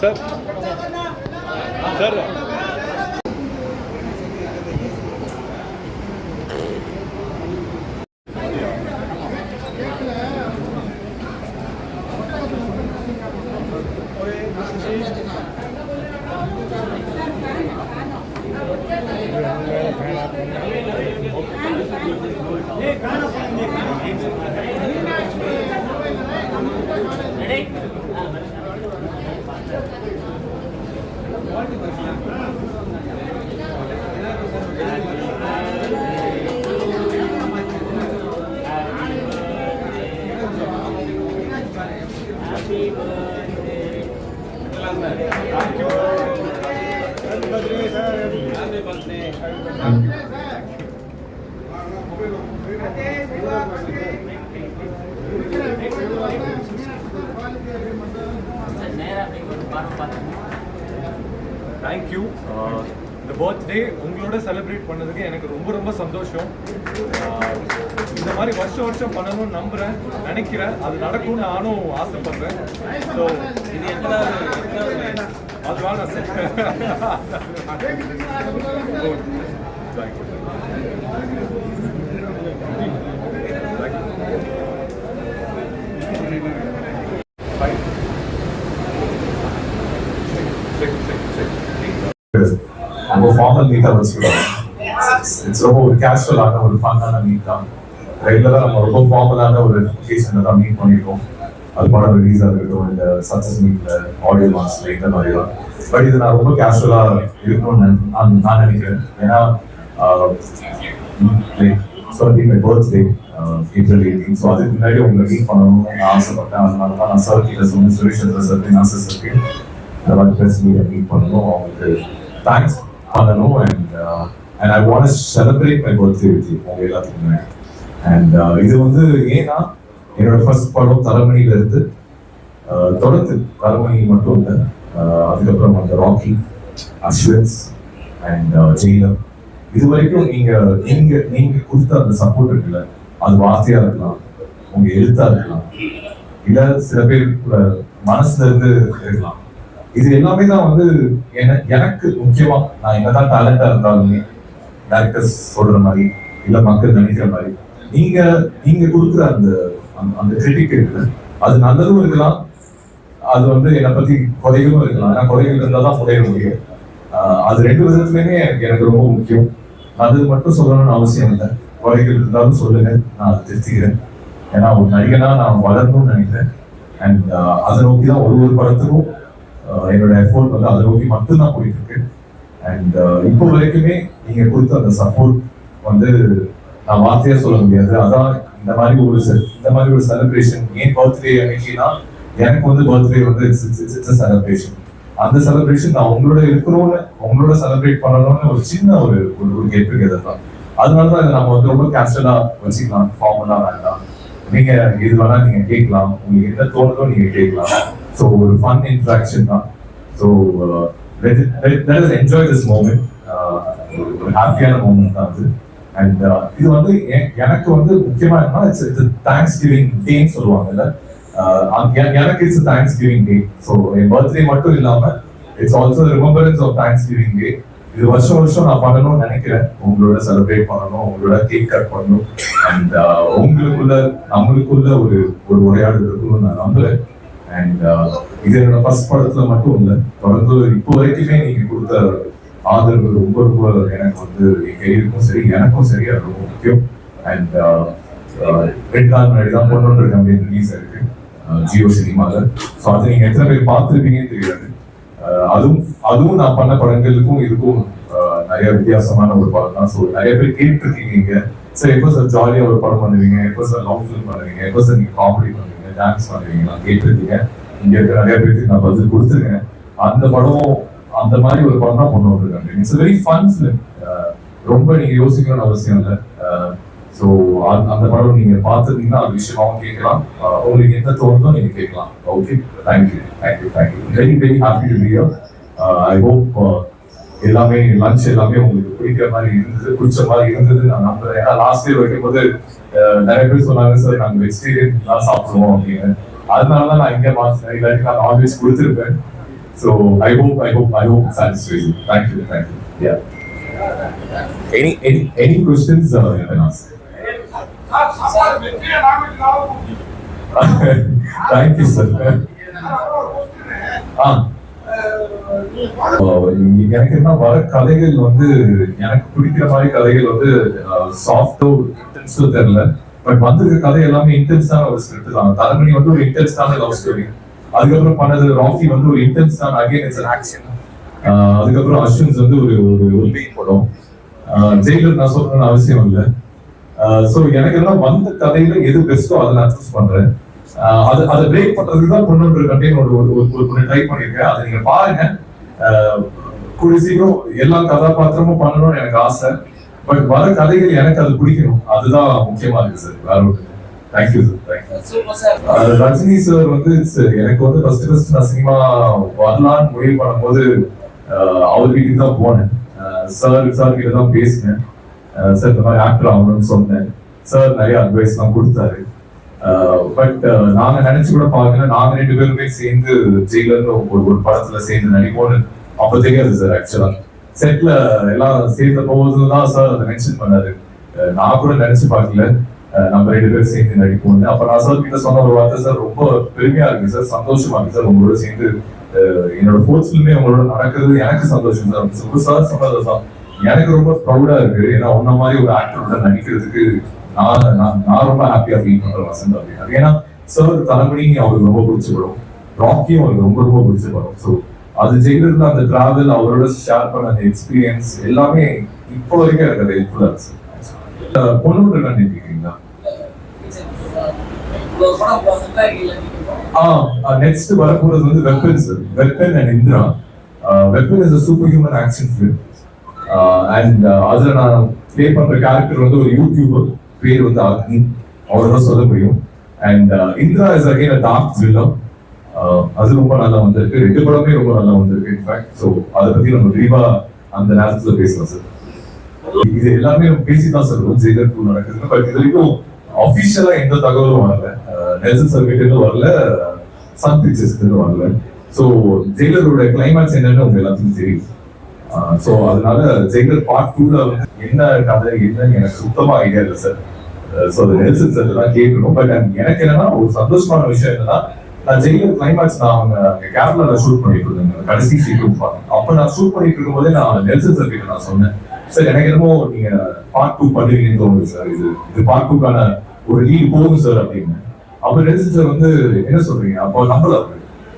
Sir sir thank you இந்த birthday உங்களோட celebrate பண்ணதுக்கு எனக்கு ரொம்ப ரொம்ப சந்தோஷம். Uh, இந்த மாதிரி வருஷம் வருஷம் பண்ணணும்னு நம்புறேன் நினைக்கிறேன். அது நடக்கும்னு நானும் ஆசைப்படுறேன். ஸோ இது எத்தனாவது அது வேணாம் ரொம்ப ஃபார்மல் மீட்டா வச்சுக்கிறோம் இட்ஸ் ரொம்ப ஒரு கேஷுவலான ஒரு ஃபன்னான மீட் தான். ரெகுலராக நம்ம ரொம்ப ஃபார்மலான ஒரு ஒகேஷனில் தான் மீட் பண்ணிருக்கோம். அது படம் ரிலீஸ் இருக்கட்டும் இந்த சக்சஸ் மீட்ல ஆடியோ லான்ச்ல இந்த மாதிரி தான் பட் இது நான் ரொம்ப கேஷுவலா இருக்கணும்னு நான் நான் நினைக்கிறேன். ஏன்னா சொல்லி my birthday April eighteen so அதுக்கு முன்னாடி உங்களை மீட் பண்ணணும்னு நான் ஆசைப்பட்டேன். அதனால தான் நான் சார் கிட்ட சொன்னேன். Suresh sir sir Nassar sir இந்த மாதிரி மீட் பண்ணணும். அவங்களுக்கு தேங்க்ஸ் பண்ணணும் and and I want celebrate my birthday with you உங்க எல்லாத்துக்குமே அண்ட் uh, இது வந்து ஏன்னா என்னோட ஃபர்ஸ்ட் படம் தலைமணியில இருந்து uh, தொடர்ந்து தலைமணி மட்டும் இல்லை uh, அதுக்கப்புறம் அந்த ராக்கி அஸ்வன்ஸ் அண்ட் ஜெயிலம் இது வரைக்கும் நீங்க நீங்க நீங்க கொடுத்த அந்த சப்போர்ட் இருக்குல்ல அது வார்த்தையா இருக்கலாம் உங்க எழுத்தா இருக்கலாம் இல்ல சில பேர் மனசுல இருந்து இருக்கலாம். இது எல்லாமே தான் வந்து என- எனக்கு முக்கியமா நான் என்னதான் டேலண்டா இருந்தாலுமே டேரக்டர்ஸ் சொல்ற மாதிரி இல்ல மக்கள் நினைக்கிற மாதிரி நீங்க நீங்க கொடுக்குற அந்த அந்த- கிரிட்டிக் இருக்குல்ல அது நல்லதும் இருக்கலாம் அது வந்து என்னை பத்தி குறைகளும் இருக்கலாம். ஏன்னா குறைகள் இருந்தால் தான் குறைய முடியும். அது ரெண்டு விதத்துலயுமே எனக்கு எனக்கு ரொம்ப முக்கியம். அது மட்டும் சொல்லணும்னு அவசியம் இல்லை. குறைகள் இருந்தாலும் சொல்லுங்க நான் அதை திருத்திக்கிறேன். ஏன்னா ஒரு நடிகனா நான் வளரணும்னு நினைக்கிறேன். அண்ட் அதை நோக்கி தான் ஒரு ஒரு படத்துக்கும் என்னோட எஃபோர்ட் வந்து அதை நோக்கி மட்டும்தான் போயிட்டு இருக்கு அண்ட் இப்போ வரைக்குமே நீங்க கொடுத்த அந்த சப்போர்ட் வந்து நான் வார்த்தையா சொல்ல முடியாது. அதான் இந்த மாதிரி ஒரு செ- இந்த மாதிரி ஒரு செலிப்ரேஷன் ஏன் பர்த்டே அன்னைக்குன்னா எனக்கு வந்து பர்த்டே வந்து இட்ஸ் செலிப்ரேஷன் அந்த செலிப்ரேஷன் நான் உங்களோட இருக்கிறோன்னு உங்களோட செலிப்ரேட் பண்ணணும்னு ஒரு சின்ன ஒரு ஒரு ஒரு கெட் டுகெதர் தான். அதனாலதான் இதை நம்ம வந்து ரொம்ப கேஷுவலா வச்சுக்கலாம் ஃபார்மலா வேண்டாம். நீங்க இது வேணா நீங்க கேட்கலாம். உங்களுக்கு என்ன தோணுதோ நீங்க கேட்கலாம். ஸோ ஒரு ஃபன் இன்ட்ராக்ஷன் தான் so let us enjoy this moment. Uh, ஒரு- ஹாப்பியான மூமெண்ட் தான் அது. அண்ட் uh, இது வந்து எனக்கு வந்து முக்கியமாக என்ன இட்ஸ் தேங்க்ஸ் கிவிங் டேன்னு சொல்லுவாங்கல்ல. Uh, எனக்கு it's thanksgiving day so என் பர்த்டே மட்டும் இல்லாமல் it's also remembrance of thanksgiving day இது வருஷம் வருஷம் நான் பண்ணணும்னு நினைக்கிறேன். உங்களோட செலிப்ரேட் பண்ணணும் உங்களோட கேக் கட் பண்ணணும். அண்ட் உங்களுக்குள்ள நம்மளுக்குள்ள ஒரு ஒரு உரையாடல் இருக்கணும்னு நான் நம்புறேன். அண்ட் uh, இது என்னோட ஃபர்ஸ்ட் படத்துல மட்டும் இல்லை. தொடர்ந்து இப்போ வரைக்குமே நீங்க கொடுத்த ஆதரவு ரொம்ப ரொம்ப எனக்கு வந்து என் கையிருக்கும் சரி எனக்கும் சரி அது ரொம்ப முக்கியம். அண்ட் uh, uh, ரெண்டு நாள் முன்னாடி தான் பொண்ணு கம்பெனி ரிலீஸ் இருக்கு ஜியோ சினிமால. ஸோ அது நீங்க எத்தனை பேர் பார்த்துருப்பீங்கன்னு தெரியாது. அதுவும் அதுவும் நான் பண்ண படங்களுக்கும் இதுக்கும் நிறைய வித்தியாசமான ஒரு படம் தான். ஸோ நிறைய பேர் கேட்டிருக்கீங்க சார் எப்போ சார் ஜாலியாக ஒரு படம் பண்ணுவீங்க? எப்போ சார் லவ் ஃபிலிம் பண்ணுவீங்க? எப்போ சார் நீங்க காமெடி பண்ணுவீங்க? டான்ஸ் பண்ணுவீங்க நான் கேட்டிருக்கீங்க. இங்கே இருக்கிற நிறைய பேருக்கு நான் பதில் கொடுத்துருக்கேன். அந்த படம் அந்த மாதிரி ஒரு படம் தான் கொண்டு வந்திருக்காங்க. இட்ஸ் வெரி ஃபன் ஃபிலிம் ரொம்ப நீங்க யோசிக்கணும்னு அவசியம் இல்லை. ஸோ அந்த படம் நீங்க பார்த்துருந்தீங்கன்னா அது விஷயமாவும் கேட்கலாம். உங்களுக்கு எந்த தோணுதோ நீங்க கேட்கலாம். Okay thank you thank you thank you very very happy to be I hope எல்லாமே லஞ்ச் எல்லாமே உங்களுக்கு பிடிக்கிற மாதிரி இருந்தது பிடிச்ச மாதிரி இருந்தது. நான் நம்புறேன். ஏன்னா லாஸ்ட் இயர் வைக்கும் போது நிறைய பேர் சொன்னாங்க சார் நாங்க வெஜிடேரியன் தான் சாப்பிடுவோம் அப்படின்னு. அதனால தான் நான் இங்க மாத்தினேன் இல்லாட்டி நான் நான்வெஜ் கொடுத்துருப்பேன். So I I I hope, I hope it thank you you. Any any any you. Yeah. Thank you sir ah எனக்கு என்ன வர கதைகள் வந்து எனக்கு பிடிக்கிற மாதிரி கதைகள் வந்து சாஃப்டோ இன்டென்ஸோ தெரியல. பட் வந்திருக்க கதை எல்லாமே இன்டென்ஸான ஒரு ஸ்கிரிப்ட் தான். தரமணி வந்து ஒரு இன்டென்ஸான லவ் ஸ்டோரி அதுக்கப்புறம் பண்ணது ராக்கி வந்து ஒரு இன்டென்ஸான அகைன் இட்ஸ் ஆக்ஷன் அதுக்கப்புறம் அஸ்வின்ஸ் வந்து ஒரு ஒரு ஒரு படம். ஜெயிலர் நான் சொல்லணும்னு அவசியம் இல்லை. ஸோ எனக்கு எல்லாம் வந்த கதையில எது பெஸ்ட்டோ அதை நான் சூஸ் பண்றேன். அது அதை பிரேக் பண்றதுக்கு தான் பொண்ணு கண்டெயின் ஒரு ஒரு ஒரு ட்ரை பண்ணியிருக்கேன். அதை நீங்க பாருங்க. சீக்கிரம் எல்லா கதாபாத்திரமும் பண்ணணும்னு எனக்கு ஆசை. பட் வர கதைகள் எனக்கு அது பிடிக்கணும். அதுதான் முக்கியமா இருக்கு சார். வேற ஒன்று தேங்க்யூ சார். ரஜினி சார் வந்து எனக்கு வந்து ஃபர்ஸ்ட் ஃபர்ஸ்ட் நான் சினிமா வரலான்னு முடிவு பண்ணும்போது அவர் வீட்டுக்கு தான் போனேன். சார் சார் கிட்ட தான் பேசினேன். சார் இந்த மாதிரி ஆக்டர் ஆகணும்னு சொன்னேன். சார் நிறைய அட்வைஸ் எல்லாம் கொடுத்தாரு. Uh, பட் uh, நாங்க நினைச்சு கூட பார்க்கல. நாங்க ரெண்டு பேருமே சேர்ந்து ஜெயிலர்னு ஒரு ஒரு படத்துல சேர்ந்து நடிப்போம்னு அப்ப தெரியாது சார் ஆக்சுவலா செட்ல எல்லாம் சேர்ந்த போகுதுதான் தான் சார் அதை மென்ஷன் பண்ணாரு. Uh, நான் கூட நினைச்சு பார்க்கல. நம்ம ரெண்டு பேரும் சேர்ந்து நடிப்போம்னு. அப்ப நான் சார் கிட்ட சொன்ன ஒரு வார்த்தை சார் ரொம்ப பெருமையா இருக்கு சார் சந்தோஷமா இருக்கு சார் உங்களோட சேர்ந்து. என்னோட ஃபோர்த் ஃபிலிமே உங்களோட நடக்கிறது எனக்கு சந்தோஷம் சார் சொல்லு சார் சொன்னது தான். எனக்கு ரொம்ப ப்ரௌடா இருக்கு. ஏன்னா உன்ன மாதிரி ஒரு ஆக்டரோட நடிக்கிறதுக்கு நான் நான் நான் ரொம்ப ஹாப்பியாக ஃபீல் பண்ணுற வசந்த் அப்படின்னு ஏன்னா சார் தலைமணி அவருக்கு ரொம்ப பிடிச்ச படம் ராக்கியும் அவருக்கு ரொம்ப ரொம்ப பிடிச்ச படம் ஸோ அது ஜெயிலிருந்த அந்த டிராவல் அவரோட ஷேர் பண்ண அந்த எக்ஸ்பீரியன்ஸ் எல்லாமே இப்போ வரைக்கும் எனக்கு அது ஹெல்ப்ஃபுல்லாக இருக்கு சார் பொண்ணு கண்டிப்பீங்களா நெக்ஸ்ட் வரப்போறது வந்து weapon sir weapon and Indra weapon is a superhuman action film and அதுல நான் ப்ளே பண்ற கேரக்டர் வந்து ஒரு யூடியூபர் பேர் வந்து அக்னி அவ்வளவுதான் சொல்ல முடியும். And uh, Indra is again a dark thriller அது ரொம்ப நல்லா வந்திருக்கு. ரெண்டு படமே ரொம்ப நல்லா வந்திருக்கு இன்ஃபேக்ட் ஸோ அதை பத்தி நம்ம விரிவா அந்த நேரத்துல பேசலாம் சார் இது எல்லாமே நம்ம பேசிதான் சொல்றோம் ஜெயிலர் டூ நடக்குதுன்னு. பட் இது வரைக்கும் அஃபிஷியலா எந்த தகவலும் வரல. Uh, நெல்சன் சர்க்கிட்ட வரல. சன் பிக்சர்ஸ் வரல. சோ ஜெயிலரோட கிளைமேக்ஸ் என்னன்னு உங்க எல்லாத்துக்கும் தெரியும். ஸோ அதனால ஜெயிலர் பார்ட் டூல என்ன கதை என்னன்னு எனக்கு சுத்தமா ஐடியா இல்லை சார் ஸோ அது நெல்சன் சார் தான் கேட்கணும். பட் எனக்கு என்னன்னா ஒரு சந்தோஷமான விஷயம் என்னன்னா நான் ஜெயிலர் கிளைமேக்ஸ் நான் அவங்க கேரளால ஷூட் பண்ணிட்டு இருந்தேன். கடைசி சீக்கிரம் அப்ப நான் ஷூட் பண்ணிட்டு இருக்கும்போதே நான் நெல்சன் சார் கிட்ட நான் சொன்னேன். சார் எனக்கு என்னமோ நீங்க பார்ட் டூ பண்ணுவீங்கன்னு தோணுது சார் இது இது பார்ட் டூக்கான ஒரு லீட் போகும் சார் அப்படின்னு. அப்ப நெல்சன் சார் வந்து என்ன சொல்றீங்க? அப்போ நம்பல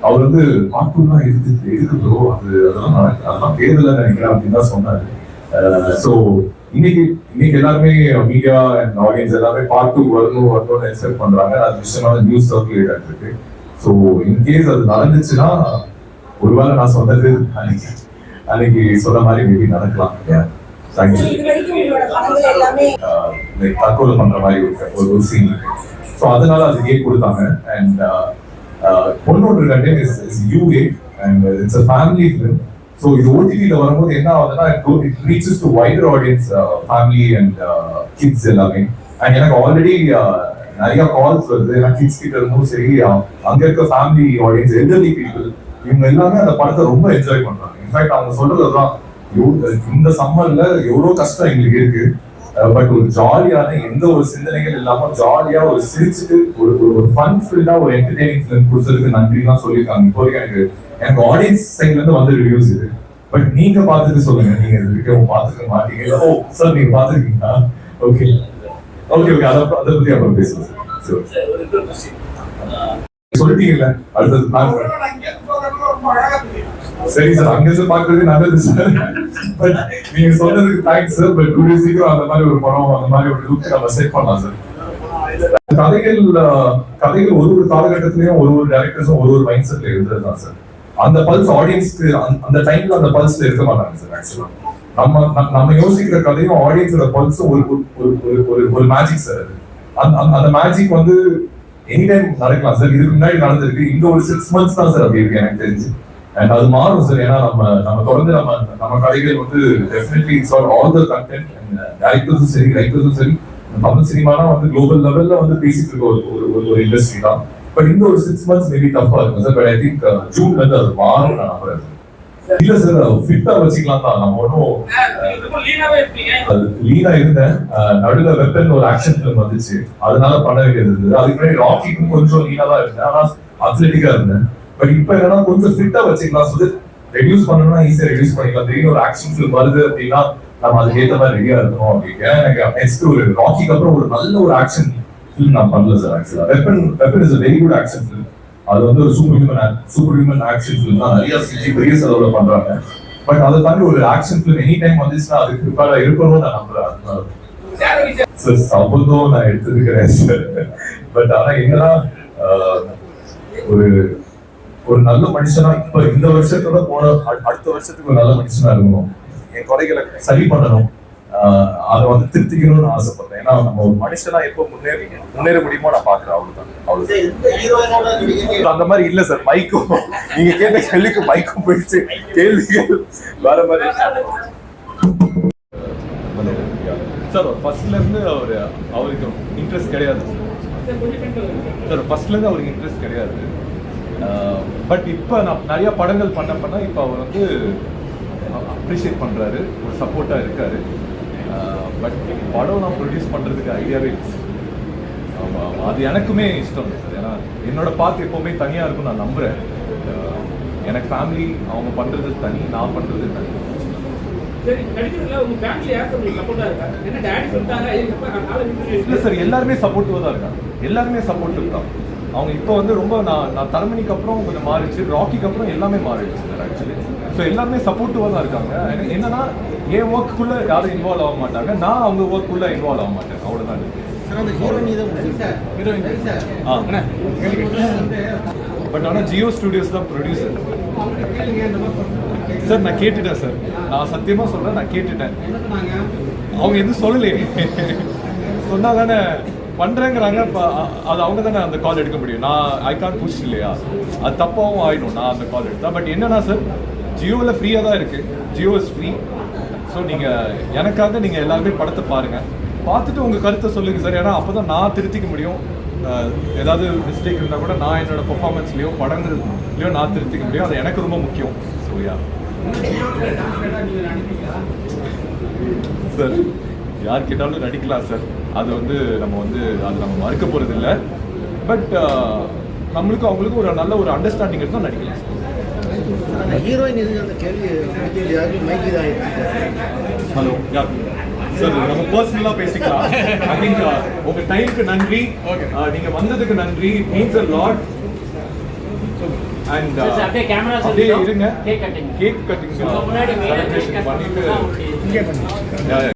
அவர் வந்து பார்க்கணும்னா டூ இருக்குதோ அது அதெல்லாம் நடக்கு அதெல்லாம் தேர்தல நினைக்கிறேன் அப்படின்னு தான் சொன்னாரு. ஸோ இன்னைக்கு இன்னைக்கு எல்லாருமே மீடியா அண்ட் ஆடியன்ஸ் எல்லாமே பார்த்து வரணும் வரணும்னு எக்ஸ்பெக்ட் பண்றாங்க. அது விஷயமான நியூஸ் சர்க்குலேட் ஆகிருக்கு ஸோ இன்கேஸ் அது நடந்துச்சுன்னா ஒருவேளை நான் சொன்னது அன்னைக்கு அன்னைக்கு சொன்ன மாதிரி மேபி நடக்கலாம். தற்கொலை பண்ற மாதிரி ஒரு ஒரு ஒரு சீன் இருக்கு. ஸோ அதனால அது ஏ கொடுத்தாங்க. அண்ட் பொண்ணோட content is is UA and it's a family film so இது ஓடிடியில் வரும்போது என்ன ஆகுதுன்னா it reaches to wider audience family and kids எல்லாமே. அண்ட் எனக்கு ஆல்ரெடி uh, நிறைய கால்ஸ் வருது. நான் கிட்ஸ் கிட்ட இருந்தும் சரி அங்கே அங்க இருக்க ஃபேமிலி ஆடியன்ஸ் எல்டர்லி பீப்புள் இவங்க எல்லாமே அந்த படத்தை ரொம்ப என்ஜாய் பண்றாங்க. இன்ஃபேக்ட் அவங்க சொல்றதுதான் தான் இந்த சம்மர்ல எவ்வளவு கஷ்டம் எங்களுக்கு இருக்கு. பட் ஒரு ஜாலியான எந்த ஒரு சிந்தனைகள் இல்லாம ஜாலியா ஒரு சிரிச்சுட்டு ஒரு ஒரு- ஃபன் ஃபில்டா ஒரு என்டர்டெய்னிங் ஃபிலிம் கொடுத்ததுக்கு நன்றி தான் சொல்லியிருக்காங்க. இப்போ எனக்கு எனக்கு ஆடியன்ஸ் சைட்ல இருந்து வந்து ரிவ்யூஸ் இது. பட் நீங்க பார்த்துட்டு சொல்லுங்க. நீங்க இது வரைக்கும் பார்த்துக்க மாட்டீங்க. ஓ சார் நீங்க பார்த்துருக்கீங்களா? ஓகே ஓகே ஓகே அதை அதை பத்தி அப்புறம் பேசுவோம் சார் சொல்லிட்டீங்கல்ல அடுத்தது பிளான் சரி சார் அங்க இருந்து பாக்குறது நல்லது சார் பட் நீங்க சொன்னதுக்கு தேங்க்ஸ் சார் பட் கூடிய சீக்கிரம் அந்த மாதிரி ஒரு படம் அந்த மாதிரி ஒரு லுக் நம்ம செட் பண்ணலாம் சார் கதைகள் கதைகள் ஒரு ஒரு காலகட்டத்திலயும் ஒரு ஒரு டேரக்டர்ஸும் ஒரு ஒரு மைண்ட் செட்ல இருந்ததுதான் சார் அந்த பல்ஸ் ஆடியன்ஸ்க்கு அந்த டைம்ல அந்த பல்ஸ்ல இருக்க மாட்டாங்க சார் ஆக்சுவலா நம்ம நம்ம- யோசிக்கிற கதையும் ஆடியன்ஸோட பல்ஸும் ஒரு ஒரு- ஒரு ஒரு- ஒரு மேஜிக் சார் அது. அந்த அந்த- அந்த மேஜிக் வந்து எனி டைம் நடக்கலாம் சார் இதுக்கு முன்னாடி நடந்திருக்கு. இந்த ஒரு சிக்ஸ் மந்த்ஸ் தான் சார் அப்படி இருக்கு எனக்கு தெரிஞ்சு. அண்ட் அது மாறும் சார் ஏன்னா நம்ம நம்ம தொடர்ந்து நம்ம நம்ம கதைகள் வந்து definitely it's all all the content டேரக்டர்ஸும் சரி ரைட்டர்ஸும் சரி தமிழ் சினிமானா வந்து குளோபல் லெவல்ல வந்து பேசிட்டு இருக்க ஒரு ஒரு- ஒரு இண்டஸ்ட்ரி தான். பட் இந்த ஒரு சிக்ஸ் மந்த்ஸ் மேபி டஃபா இருக்கும் சார் பட் ஐ திங்க் ஜூன்ல இருந்து அது மாறும் நான் நம்புறேன். இல்ல சார் ஃபிட்டா வச்சுக்கலாம் தான். நம்ம ஒன்றும் இருப்பீங்க. அது லீனா இருந்தேன். நடுவுல வெப்பன் ஒரு ஆக்ஷன் ஃபிலிம் வந்துச்சு. அதனால பண்ண வேண்டியது இருந்தது. அதுக்கு முன்னாடி ராக்கிக்கும் கொஞ்சம் லீனா தான் இருந்தேன். ஆனா அத்லெட்டிக்கா இருந்தேன். பட் இப்ப என்னன்னா கொஞ்சம் ஃபிட்டா வச்சுக்கலாம். சொல்லி ரெடியூஸ் பண்ணணும்னா ஈஸியா ரெடியூஸ் பண்ணிக்கலாம். திடீர்னு ஒரு ஆக்ஷன் ஃபிலிம் வருது அப்படின்னா நம்ம அதுக்கு ஏற்ற மாதிரி ரெடியா இருக்கணும் அப்படின்னு. எனக்கு நெக்ஸ்ட் ஒரு ராக்கிக்கு அப்புறம் ஒரு நல்ல ஒரு ஆக்ஷன் ஃபீல் நான் பண்ணல sir actually weapon weapon is very good action film அது வந்து ஒரு super human super human action film தான். நிறைய சிஜி பெரிய செலவுல பண்றாங்க. பட் அதை தாண்டி ஒரு ஆக்ஷன் ஃபிலிம் எனி டைம் வந்துச்சுன்னா அதுக்கு ப்ரிப்பேரா இருக்கணும்னு நான் நம்புறேன். சார் சபதம் நான் எடுத்துருக்கிறேன் சார் பட் ஆனா என்னன்னா ஒரு ஒரு நல்ல மனுஷனா இப்ப இந்த வருஷத்தோட போன அடுத்த வருஷத்துக்கு ஒரு நல்ல மனுஷனா இருக்கணும். என் குறைகளை சரி பண்ணணும். அதை வந்து திருத்திக்கணும்னு ஆசைப்படுறேன். ஏன்னா நம்ம ஒரு மனுஷனா எப்போ முன்னேறி முன்னேற முடியுமோ நான் பாக்குறேன் அவ்வளவுதான். அவ்வளவு அந்த மாதிரி இல்ல சார். மைக்கும் நீங்க கேட்ட கேள்விக்கு மைக்கும் போயிடுச்சு. கேள்விகள் வேற மாதிரி. சார் ஃபர்ஸ்ட்ல இருந்து அவர் அவருக்கு இன்ட்ரெஸ்ட் கிடையாது. சார் ஃபர்ஸ்ட்ல இருந்து அவருக்கு இன்ட்ரெஸ்ட் கிடையாது. பட் இப்போ நான் நிறைய படங்கள் பண்ண பண்ண இப்போ அவர் வந்து அப்ரிஷியேட் பண்றாரு ஒரு சப்போர்ட்டா இருக்காரு. பட் படம் நான் ப்ரொடியூஸ் பண்றதுக்கு ஐடியாவே இல்லை. sir. ஆமா ஆமா. அது எனக்குமே இஷ்டம். ஏன்னா என்னோட பாத்து எப்பவுமே தனியா இருக்கும் நான் நம்புறேன். அஹ், எனக்கு ஃபேமிலி அவங்க பண்றது தனி நான் பண்றது தனி. இல்ல சார் எல்லாருமே சப்போர்ட்டிவா தான் இருக்காங்க. எல்லாருமே சப்போர்ட்டிவ் தான். அவங்க இப்போ வந்து ரொம்ப நான் நான் தரமணிக்கு அப்புறம் கொஞ்சம் மாறிச்சு ராக்கிக்கு அப்புறம் எல்லாமே மாறிடுச்சு ஆக்சுவலி ஸோ எல்லாருமே சப்போர்ட்டிவா தான் இருக்காங்க. என்னன்னா என் ஒர்க்குள்ள யாரும் இன்வால்வ் ஆக மாட்டாங்க. நான் அவங்க ஒர்க்குள்ள இன்வால்வ் ஆக மாட்டேன். அவ்வளவுதான் சார் அந்த ஹீரோயின் தான் ஹீரோயின் சார் ஆ. பட் ஆனால் ஜியோ ஸ்டுடியோஸ் தான் ப்ரொடியூசர் சார் நான் கேட்டுட்டேன் சார் நான் சத்தியமா சொல்றேன் நான் கேட்டுட்டேன். அவங்க எதுவும் சொல்லலையே. சொன்னா தானே பண்றேங்கிறாங்க இப்ப அது அவங்க தானே அந்த கால் எடுக்க முடியும். நான் ஐ கான் புஷ் இல்லையா? அது தப்பாகவும் ஆயிடும் நான் அந்த கால் எடுத்தேன் பட் என்னன்னா சார் ஜியோவில் ஃப்ரீயாக தான் இருக்கு. ஜியோ இஸ் ஃப்ரீ ஸோ நீங்க எனக்காக நீங்க எல்லாருமே படத்தை பாருங்க. பார்த்துட்டு உங்க கருத்தை சொல்லுங்க சார் ஏன்னா அப்பதான் நான் திருத்திக்க முடியும். ஏதாவது மிஸ்டேக் இருந்தால் கூட நான் என்னோட பெர்ஃபார்மன்ஸ்லயோ படங்கள்லையோ நான் திருத்திக்க முடியும். அது எனக்கு ரொம்ப முக்கியம். ஸோ யா சார் யார் கேட்டாலும் நடிக்கலாம் சார் அது வந்து நம்ம வந்து அது நம்ம மறுக்க போறது இல்ல பட் நம்மளுக்கு அவங்களுக்கு ஒரு நல்ல ஒரு அண்டர்ஸ்டாண்டிங் சார் அந்த ஹீரோயின் அந்த கேள்வி ஹலோ யா சார் நம்ம பர்சனலாக பேசிக்கலாம். ஐ திங்க் உங்க டைமுக்கு நன்றி. Uh, நீங்க வந்ததுக்கு நன்றி. மீன்ஸ் அ லாட் அண்ட் அப்படியே. இருங்க. கேக் கட்டிங் பண்ணிட்டு